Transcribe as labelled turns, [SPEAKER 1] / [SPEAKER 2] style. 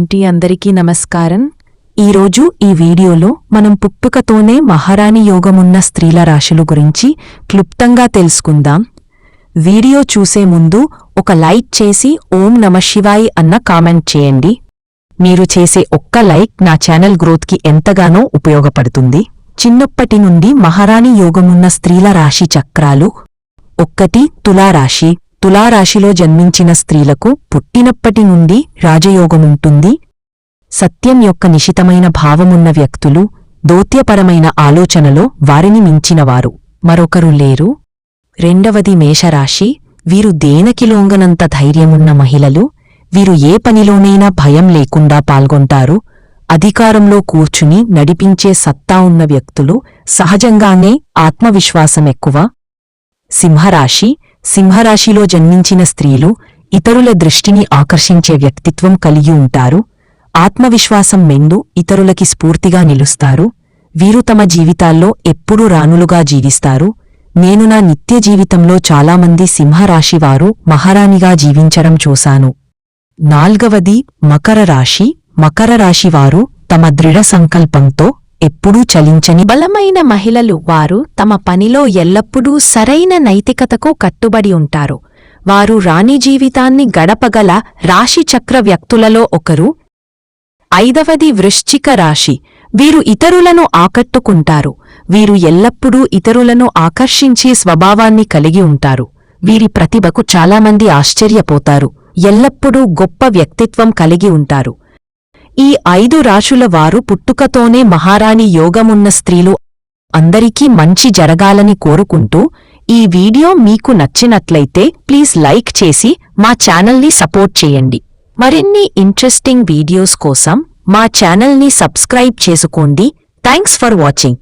[SPEAKER 1] ఇంటి అందరికీ నమస్కారం. ఈరోజు ఈ వీడియోలో మనం పుట్టుకతోనే మహారాణి యోగమున్న స్త్రీల రాశులు గురించి క్లుప్తంగా తెలుసుకుందాం. వీడియో చూసే ముందు ఒక లైక్ చేసి ఓం నమశివాయి అన్న కామెంట్ చేయండి. మీరు చేసే ఒక్క లైక్ నా ఛానల్ గ్రోత్కి ఎంతగానో ఉపయోగపడుతుంది. చిన్నప్పటి నుండి మహారాణి యోగమున్న స్త్రీల రాశి చక్రాలు. ఒక్కటి తులారాశి. తులారాశిలో జన్మించిన స్త్రీలకు పుట్టినప్పటి నుండి రాజయోగముంటుంది. సత్యం యొక్క నిశితమైన భావమున్న వ్యక్తులు దౌత్యపరమైన ఆలోచనలో వారిని మించినవారు. మరొకరు లేరు. రెండవది మేషరాశి. వీరు దేనకిలోంగనంత ధైర్యమున్న మహిళలు. వీరు ఏ పనిలోనైనా భయం లేకుండా పాల్గొంటారు. అధికారంలో కూర్చుని నడిపించే సత్తా ఉన్న వ్యక్తులు సహజంగానే ఆత్మవిశ్వాసం ఎక్కువ సింహరాశి. సింహరాశిలో జన్మించిన స్త్రీలు ఇతరుల దృష్టిని ఆకర్షించే వ్యక్తిత్వం కలిగి ఉంటారు. ఆత్మవిశ్వాసం మెందు ఇతరులకి స్ఫూర్తిగా నిలుస్తారు. వీరు తమ జీవితాల్లో ఎప్పుడూ రాణులుగా జీవిస్తారు. నేను నా నిత్య జీవితంలో చాలామంది సింహరాశివారు మహారాణిగా జీవించడం చూశాను. నాల్గవది మకర రాశి. మకర రాశివారు తమ దృఢ సంకల్పంతో ఎప్పుడూ చలించని బలమైన మహిళలు వారు తమ పనిలో ఎల్లప్పుడూ సరైన నైతికతకు కట్టుబడి ఉంటారు. వారు రాణి జీవితాన్ని గడపగల రాశిచక్ర వ్యక్తులలో ఒకరు. ఐదవది వృశ్చిక రాశి. వీరు ఇతరులను ఆకట్టుకుంటారు. వీరు ఎల్లప్పుడూ ఇతరులను ఆకర్షించే స్వభావాన్ని కలిగి ఉంటారు. వీరి ప్రతిభకు చాలామంది ఆశ్చర్యపోతారు. ఎల్లప్పుడూ గొప్ప వ్యక్తిత్వం కలిగి ఉంటారు. ఈ ఐదు రాశుల వారు పుట్టుకతోనే మహారాణి యోగమున్న స్త్రీలు. అందరికీ మంచి జరగాలని కోరుకుంటూ ఈ వీడియో మీకు నచ్చినట్లయితే ప్లీజ్ లైక్ చేసి మా ఛానల్ని సపోర్ట్ చేయండి. మరిన్ని ఇంట్రెస్టింగ్ వీడియోస్ కోసం మా ఛానల్ని సబ్స్క్రైబ్ చేసుకోండి. Thanks for watching.